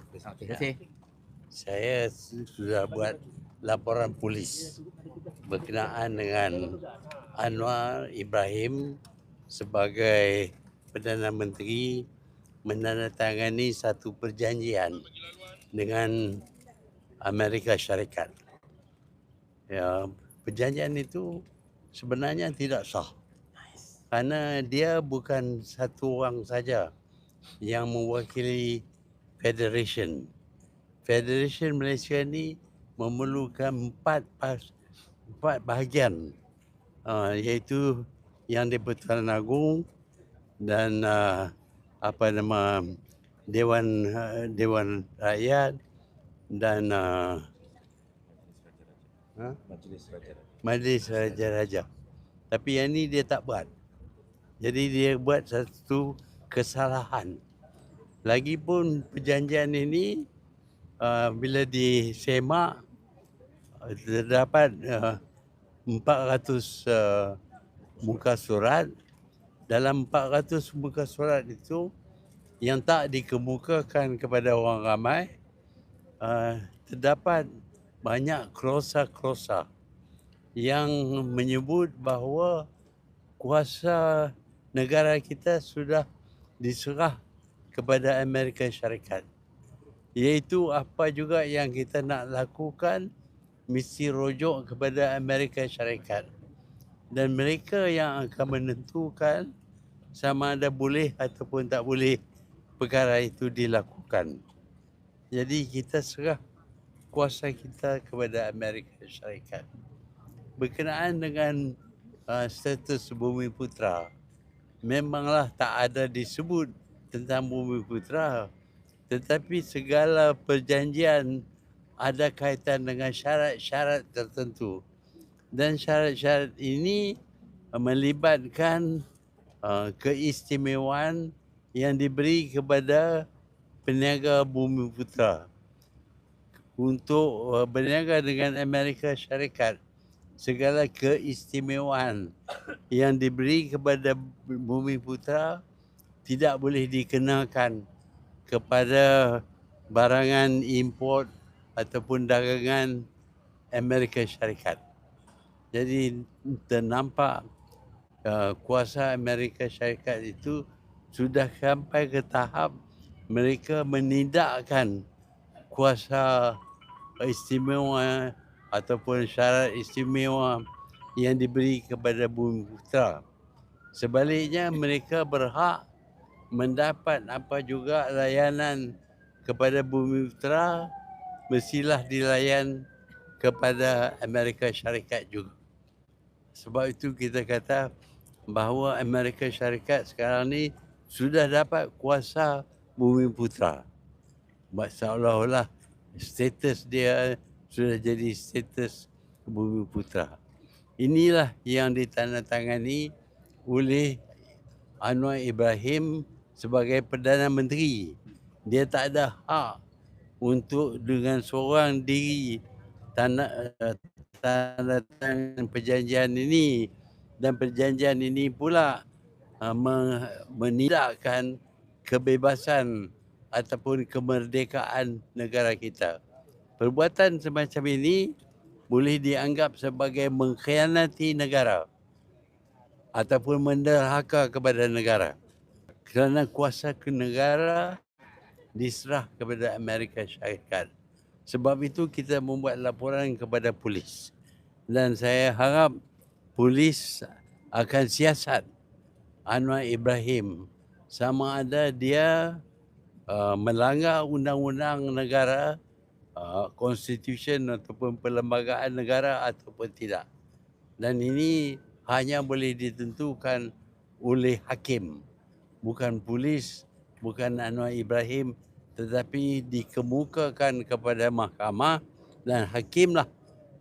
Terima kasih. Saya su- sudah buat laporan polis berkenaan dengan Anwar Ibrahim sebagai Perdana Menteri menandatangani satu perjanjian dengan Amerika Syarikat. Ya, perjanjian itu sebenarnya tidak sah. Karena dia bukan satu orang saja yang mewakili Federation. Federation Malaysia ni memerlukan empat pas, empat bahagian uh, iaitu yang di Pertuan Agong dan uh, apa nama Dewan uh, Dewan Rakyat dan uh, ha? Majlis Raja. Majlis Raja-Raja. Tapi yang ni dia tak buat. Jadi dia buat satu kesalahan. Lagipun perjanjian ini uh, bila disemak uh, terdapat uh, 400 uh, muka surat. Dalam 400 muka surat itu yang tak dikemukakan kepada orang ramai uh, terdapat banyak klosa-klosa yang menyebut bahawa kuasa negara kita sudah diserah kepada Amerika Syarikat. Iaitu apa juga yang kita nak lakukan mesti rujuk kepada Amerika Syarikat. Dan mereka yang akan menentukan sama ada boleh ataupun tak boleh perkara itu dilakukan. Jadi kita serah kuasa kita kepada Amerika Syarikat. Berkenaan dengan uh, status bumi putra, memanglah tak ada disebut tentang bumi putra. Tetapi segala perjanjian ada kaitan dengan syarat-syarat tertentu. Dan syarat-syarat ini uh, melibatkan uh, keistimewaan yang diberi kepada peniaga bumi putra untuk uh, berniaga dengan Amerika Syarikat segala keistimewaan yang diberi kepada bumi putra tidak boleh dikenakan kepada barangan import ataupun dagangan Amerika Syarikat. Jadi ternampak uh, kuasa Amerika Syarikat itu sudah sampai ke tahap mereka menidakkan kuasa istimewa ataupun syarat istimewa yang diberi kepada bumi putra. Sebaliknya mereka berhak mendapat apa juga layanan kepada bumi putra mestilah dilayan kepada Amerika Syarikat juga. Sebab itu kita kata bahawa Amerika Syarikat sekarang ni sudah dapat kuasa bumi putra. Buat seolah-olah status dia sudah jadi status bumi putra. Inilah yang ditandatangani oleh Anwar Ibrahim sebagai Perdana Menteri. Dia tak ada hak untuk dengan seorang diri tanda, eh, tanda tangan perjanjian ini dan perjanjian ini pula uh, menidakkan kebebasan ataupun kemerdekaan negara kita. Perbuatan semacam ini boleh dianggap sebagai mengkhianati negara ataupun menderhaka kepada negara. Kerana kuasa negara diserah kepada Amerika Syarikat. Sebab itu kita membuat laporan kepada polis. Dan saya harap polis akan siasat Anwar Ibrahim sama ada dia uh, melanggar undang-undang negara, uh, constitution ataupun perlembagaan negara ataupun tidak. Dan ini hanya boleh ditentukan oleh hakim, bukan polis, bukan Anwar Ibrahim tetapi dikemukakan kepada mahkamah dan hakimlah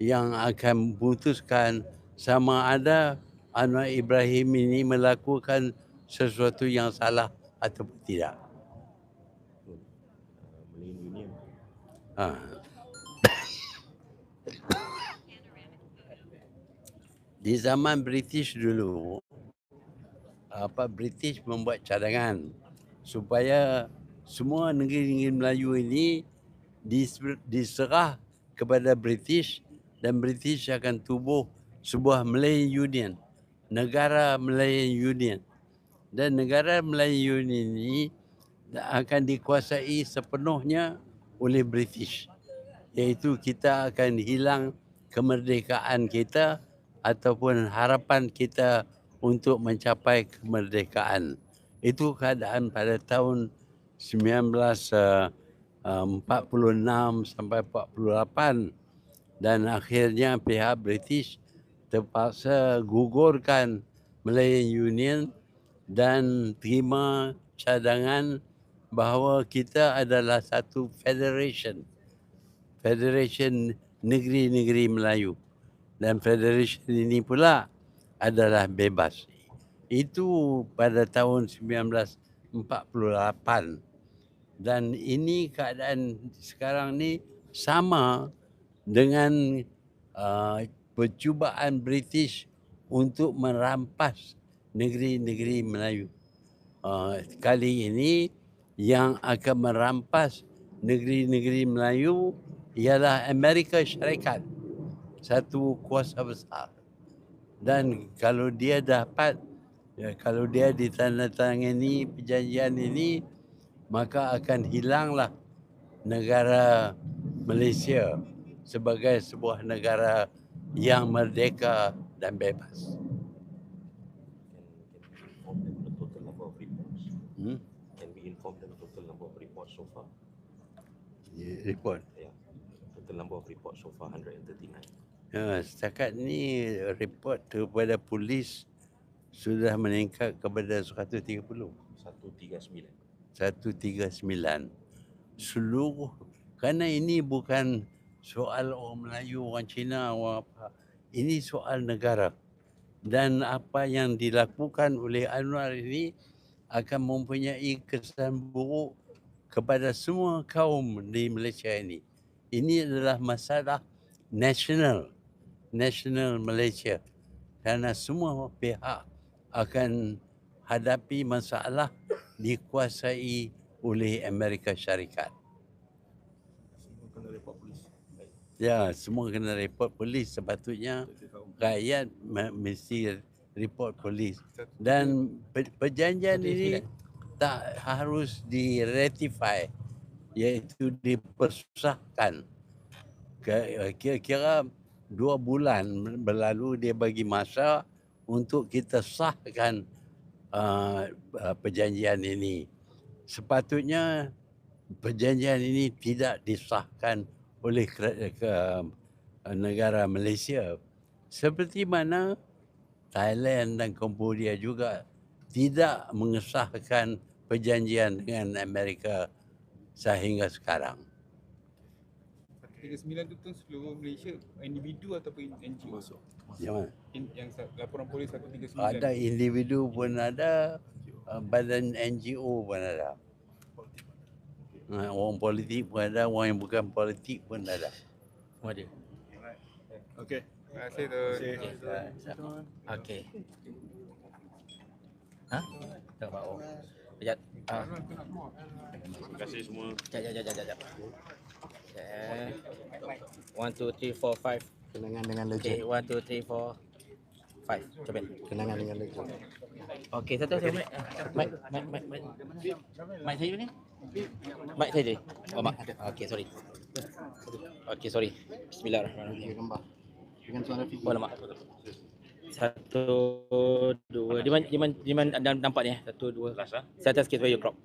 yang akan memutuskan sama ada Anwar Ibrahim ini melakukan sesuatu yang salah ataupun tidak. Ha. Di zaman British dulu, apa British membuat cadangan supaya semua negeri-negeri Melayu ini dis- diserah kepada British dan British akan tubuh sebuah Malayan Union, negara Malayan Union. Dan negara Malayan Union ini akan dikuasai sepenuhnya oleh British. Iaitu kita akan hilang kemerdekaan kita ataupun harapan kita untuk mencapai kemerdekaan. Itu keadaan pada tahun 1946 sampai 48 dan akhirnya pihak British terpaksa gugurkan Malayan Union dan terima cadangan bahawa kita adalah satu federation. Federation negeri-negeri Melayu. Dan federation ini pula adalah bebas itu pada tahun 1948 dan ini keadaan sekarang ni sama dengan uh, percubaan British untuk merampas negeri-negeri Melayu. Uh, kali ini yang akan merampas negeri-negeri Melayu ialah Amerika Syarikat. Satu kuasa besar. Dan kalau dia dapat, ya, kalau dia ditandatangani perjanjian ini, maka akan hilanglah negara Malaysia sebagai sebuah negara yang merdeka dan bebas. Hmm? Can we inform them total number of reports so far? Report. Yeah. Total number of reports so far 139. Ya, setakat ni report kepada polis sudah meningkat kepada 130. 139. 139. Seluruh kerana ini bukan soal orang Melayu, orang Cina, orang apa. Ini soal negara. Dan apa yang dilakukan oleh Anwar ini akan mempunyai kesan buruk kepada semua kaum di Malaysia ini. Ini adalah masalah nasional, nasional Malaysia. Kerana semua pihak akan hadapi masalah dikuasai oleh Amerika Syarikat. kena report polis. Ya, semua kena report polis sepatutnya rakyat me- mesti report polis. Dan pe- perjanjian ini tak harus diratify iaitu dipersahkan. Kira-kira dua bulan berlalu dia bagi masa untuk kita sahkan uh, uh, perjanjian ini. Sepatutnya perjanjian ini tidak disahkan oleh kera- ke, uh, negara Malaysia seperti mana Thailand dan Cambodia juga tidak mengesahkan perjanjian dengan Amerika sehingga sekarang. 139 tu tu seluruh Malaysia individu ataupun NGO Masuk. Yang mana? In, yang laporan polis 139 Ada individu pun ada, uh, badan NGO pun ada. Uh, Orang politik pun ada, orang yang bukan politik pun ada. Semua ada. Okey. Terima kasih tu. Okey. Ha? Tak apa. Sekejap. Terima kasih semua. sekejap, sekejap, sekejap. Okay. One, two, three, four, five. Kenangan dengan Okay, legend. one, two, three, four, five. Coba. Kenangan dengan legend. Okey, satu saya mic. Mic, mic, mic, mic. Mic saya ni? Mic saya je. Oh, mak. Okey, sorry. Okey, sorry. Bismillahirrahmanirrahim. Gambar. Dengan suara Fifi. Oh, lama. Satu, dua. Di mana, di mana, di mana anda nampak ni? eh? Satu, dua. Last ah. Saya atas sikit supaya crop.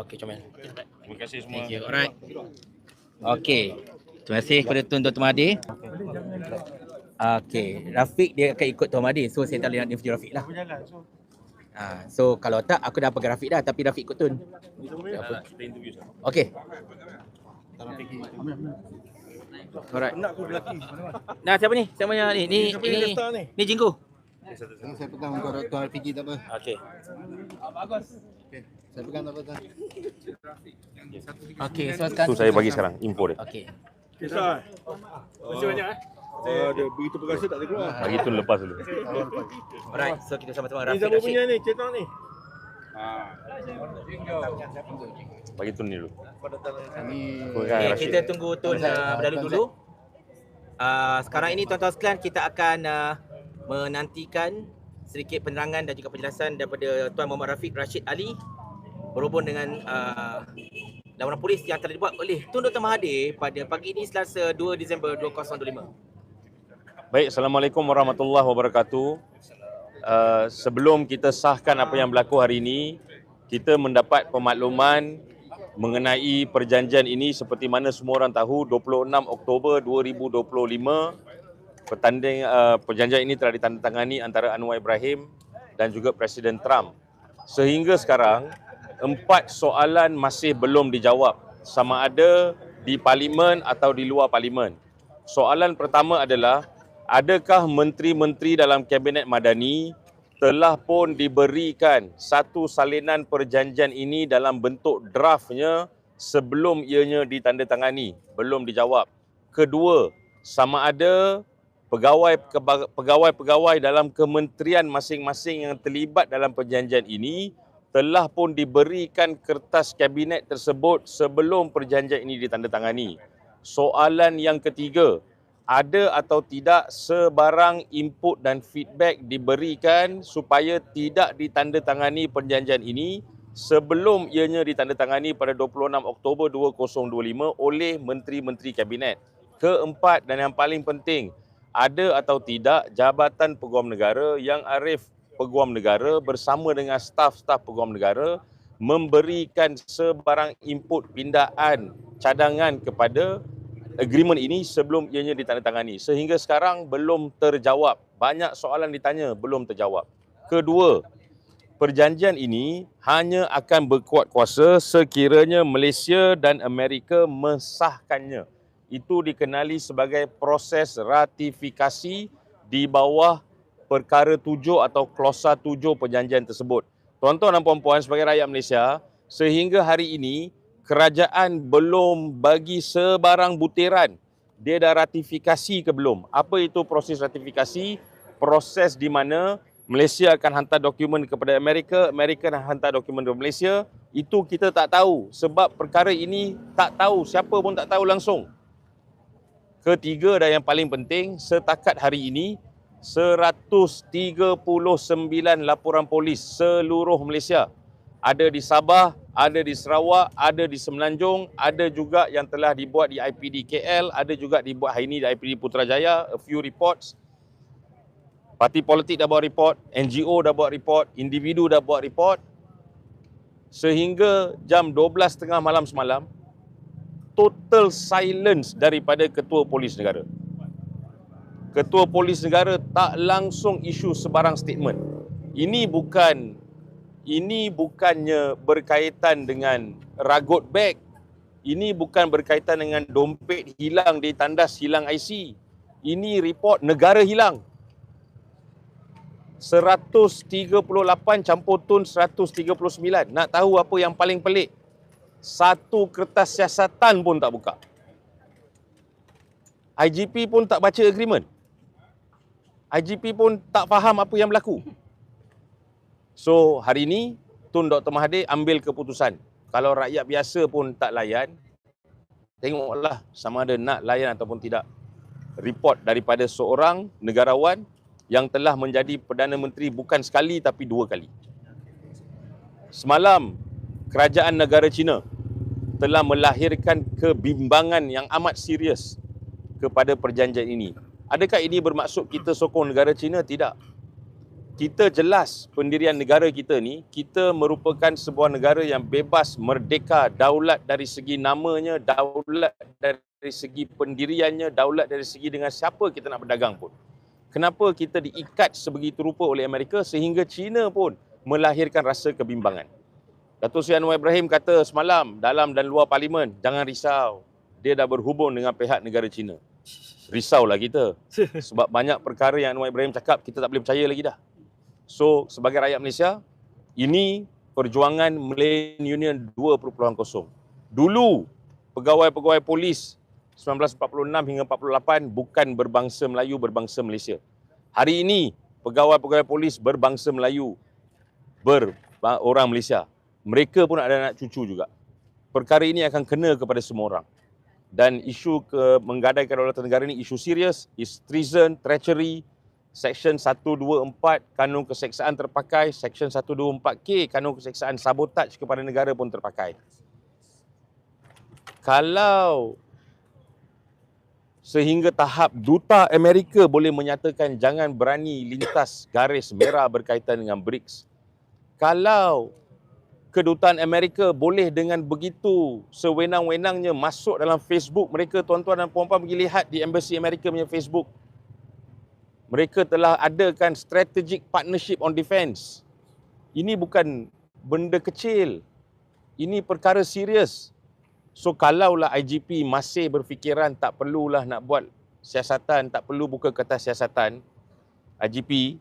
Okey, comel. Terima kasih semua. Thank you. Alright. Okey. Terima kasih kepada Tuan Dr. Mahdi. Okey. Rafiq dia akan ikut Tuan Mahdi. So, saya tak boleh nak interview Rafiq lah. Ha, so, kalau tak, aku dah pegang Rafiq dah. Tapi Rafiq ikut sah. Okey. Alright. Nak aku belaki. Nah, siapa ni? Siapa ni? Ni, ni, ni? ni Jinggu. Ini saya pegang untuk Dr. Fifi tak apa. Okey. Okey. Saya pegang tak apa tuan. Okey, so sekarang. Tu saya bagi sekarang info dia. Okey. Kisah. Terima kasih banyak eh. Saya ada begitu perkasa tak boleh keluar. Bagi tu lepas dulu. Alright, so kita sama-sama Rafiq siapa Rashid. punya ni? Cetak ni. bagi Tun ni dulu. Okay, kita tunggu Tun uh, ah, berlalu dulu. Uh, sekarang ini tuan-tuan sekalian kita akan uh, menantikan sedikit penerangan dan juga penjelasan daripada Tuan Muhammad Rafiq Rashid Ali berhubung dengan uh, laporan polis yang telah dibuat oleh Tun Dr. Mahathir pada pagi ini Selasa 2 Disember 2025. Baik, Assalamualaikum warahmatullahi wabarakatuh. Uh, sebelum kita sahkan apa yang berlaku hari ini, kita mendapat pemakluman mengenai perjanjian ini seperti mana semua orang tahu 26 Oktober 2025 pertanding uh, perjanjian ini telah ditandatangani antara Anwar Ibrahim dan juga Presiden Trump. Sehingga sekarang empat soalan masih belum dijawab sama ada di parlimen atau di luar parlimen. Soalan pertama adalah adakah menteri-menteri dalam kabinet madani telah pun diberikan satu salinan perjanjian ini dalam bentuk draftnya sebelum ianya ditandatangani? Belum dijawab. Kedua, sama ada pegawai-pegawai dalam kementerian masing-masing yang terlibat dalam perjanjian ini telah pun diberikan kertas kabinet tersebut sebelum perjanjian ini ditandatangani. Soalan yang ketiga, ada atau tidak sebarang input dan feedback diberikan supaya tidak ditandatangani perjanjian ini sebelum ianya ditandatangani pada 26 Oktober 2025 oleh menteri-menteri kabinet. Keempat dan yang paling penting, ada atau tidak Jabatan Peguam Negara yang Arif Peguam Negara bersama dengan staf-staf Peguam Negara memberikan sebarang input pindaan cadangan kepada agreement ini sebelum ianya ditandatangani. Sehingga sekarang belum terjawab. Banyak soalan ditanya, belum terjawab. Kedua, perjanjian ini hanya akan berkuat kuasa sekiranya Malaysia dan Amerika mensahkannya. Itu dikenali sebagai proses ratifikasi di bawah perkara tujuh atau klausa tujuh perjanjian tersebut. Tuan-tuan dan puan-puan sebagai rakyat Malaysia, sehingga hari ini kerajaan belum bagi sebarang butiran. Dia dah ratifikasi ke belum? Apa itu proses ratifikasi? Proses di mana Malaysia akan hantar dokumen kepada Amerika, Amerika akan hantar dokumen ke Malaysia. Itu kita tak tahu sebab perkara ini tak tahu, siapa pun tak tahu langsung. Ketiga dan yang paling penting, setakat hari ini 139 laporan polis seluruh Malaysia ada di Sabah, ada di Sarawak, ada di Semenanjung, ada juga yang telah dibuat di IPD KL, ada juga dibuat hari ini di IPD Putrajaya, a few reports. Parti politik dah buat report, NGO dah buat report, individu dah buat report. Sehingga jam 12.30 malam semalam, total silence daripada Ketua Polis Negara. Ketua Polis Negara tak langsung isu sebarang statement. Ini bukan ini bukannya berkaitan dengan ragut beg. Ini bukan berkaitan dengan dompet hilang di tandas hilang IC. Ini report negara hilang. 138 campur tun 139. Nak tahu apa yang paling pelik? Satu kertas siasatan pun tak buka. IGP pun tak baca agreement. IGP pun tak faham apa yang berlaku. So hari ini Tun Dr. Mahathir ambil keputusan. Kalau rakyat biasa pun tak layan, tengoklah sama ada nak layan ataupun tidak. Report daripada seorang negarawan yang telah menjadi Perdana Menteri bukan sekali tapi dua kali. Semalam, kerajaan negara China telah melahirkan kebimbangan yang amat serius kepada perjanjian ini. Adakah ini bermaksud kita sokong negara China? Tidak kita jelas pendirian negara kita ni kita merupakan sebuah negara yang bebas merdeka daulat dari segi namanya daulat dari segi pendiriannya daulat dari segi dengan siapa kita nak berdagang pun kenapa kita diikat sebegitu rupa oleh Amerika sehingga China pun melahirkan rasa kebimbangan Datuk Seri Anwar Ibrahim kata semalam dalam dan luar parlimen jangan risau dia dah berhubung dengan pihak negara China risaulah kita sebab banyak perkara yang Anwar Ibrahim cakap kita tak boleh percaya lagi dah So sebagai rakyat Malaysia, ini perjuangan Malaysian Union 2.0. Dulu pegawai-pegawai polis 1946 hingga 48 bukan berbangsa Melayu, berbangsa Malaysia. Hari ini pegawai-pegawai polis berbangsa Melayu, ber orang Malaysia. Mereka pun ada anak cucu juga. perkara ini akan kena kepada semua orang. Dan isu ke menggadaikan kedaulatan negara ini isu serius, is treason, treachery, Section 124 Kanun Keseksaan terpakai, Section 124K Kanun Keseksaan sabotaj kepada negara pun terpakai. Kalau sehingga tahap duta Amerika boleh menyatakan jangan berani lintas garis merah berkaitan dengan BRICS. Kalau kedutaan Amerika boleh dengan begitu sewenang-wenangnya masuk dalam Facebook mereka tuan-tuan dan puan-puan pergi lihat di embassy Amerika punya Facebook. Mereka telah adakan strategic partnership on defense. Ini bukan benda kecil. Ini perkara serius. So kalaulah IGP masih berfikiran tak perlulah nak buat siasatan, tak perlu buka kertas siasatan, IGP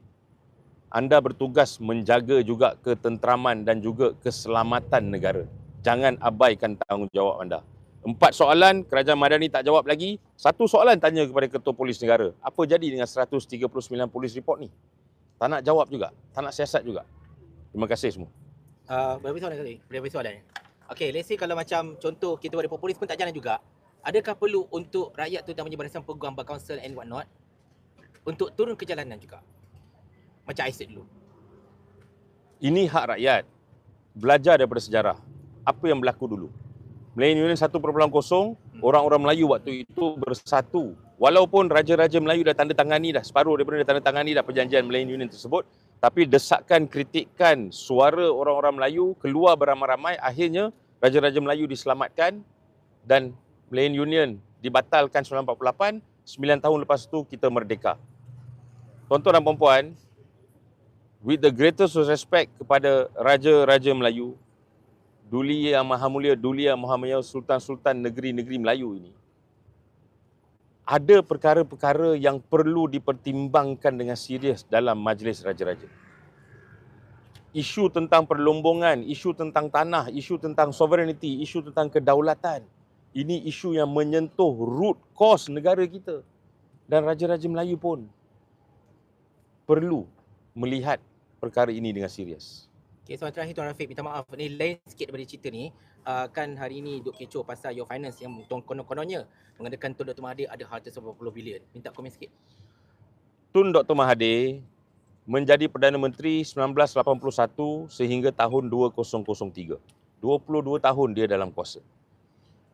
anda bertugas menjaga juga ketenteraman dan juga keselamatan negara. Jangan abaikan tanggungjawab anda. Empat soalan kerajaan Madani tak jawab lagi. Satu soalan tanya kepada Ketua Polis Negara. Apa jadi dengan 139 polis report ni? Tak nak jawab juga. Tak nak siasat juga. Terima kasih semua. Uh, berapa soalan tadi? Berapa soalan? Okay, let's say kalau macam contoh kita buat report polis pun tak jalan juga. Adakah perlu untuk rakyat tu terutamanya Barisan Peguam, Bar Council and what not untuk turun ke jalanan juga? Macam I said dulu. Ini hak rakyat. Belajar daripada sejarah. Apa yang berlaku dulu. Melayu Union 1.0, orang-orang Melayu waktu itu bersatu. Walaupun raja-raja Melayu dah tanda tangani dah, separuh daripada dah tanda tangani dah perjanjian Melayu Union tersebut, tapi desakan, kritikan, suara orang-orang Melayu keluar beramai-ramai, akhirnya raja-raja Melayu diselamatkan dan Melayu Union dibatalkan 1948, 9 tahun lepas itu kita merdeka. Tuan-tuan dan puan-puan, with the greatest respect kepada raja-raja Melayu, Duli Yang Maha Mulia Duli Yang Maha Mulia Sultan-Sultan negeri-negeri Melayu ini, ada perkara-perkara yang perlu dipertimbangkan dengan serius dalam majlis raja-raja. Isu tentang perlombongan, isu tentang tanah, isu tentang sovereignty, isu tentang kedaulatan. Ini isu yang menyentuh root cause negara kita. Dan raja-raja Melayu pun perlu melihat perkara ini dengan serius. Okay, soalan terakhir Tuan Rafiq, minta maaf. Ni lain sikit daripada cerita ni. Uh, kan hari ni duk kecoh pasal your finance yang konon-kononnya mengadakan Tun Dr. Mahathir ada harta 90 bilion. Minta komen sikit. Tun Dr. Mahathir menjadi Perdana Menteri 1981 sehingga tahun 2003. 22 tahun dia dalam kuasa.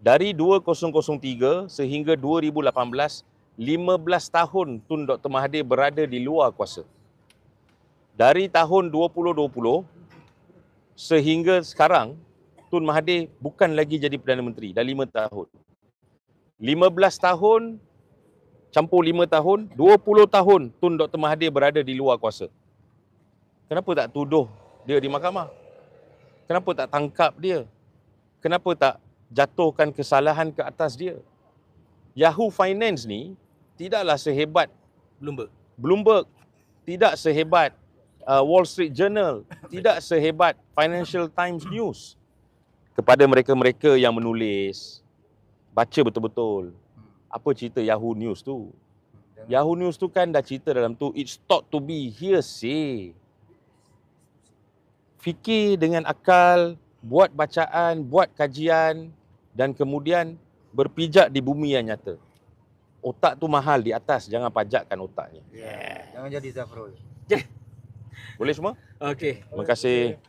Dari 2003 sehingga 2018, 15 tahun Tun Dr. Mahathir berada di luar kuasa. Dari tahun 2020 sehingga sekarang, Tun Mahathir bukan lagi jadi Perdana Menteri, dah 5 tahun. 15 tahun campur 5 tahun, 20 tahun Tun Dr. Mahathir berada di luar kuasa. Kenapa tak tuduh dia di mahkamah? Kenapa tak tangkap dia? Kenapa tak jatuhkan kesalahan ke atas dia? Yahoo Finance ni tidaklah sehebat Bloomberg. Bloomberg, tidak sehebat uh, Wall Street Journal, tidak sehebat Financial Times News. Kepada mereka-mereka yang menulis, baca betul-betul apa cerita Yahoo News tu. Yahoo News tu kan dah cerita dalam tu, it's thought to be hearsay. Fikir dengan akal, buat bacaan, buat kajian dan kemudian berpijak di bumi yang nyata. Otak tu mahal di atas, jangan pajakkan otaknya. Jangan jadi Zafrul. Boleh semua? Okay. Terima kasih.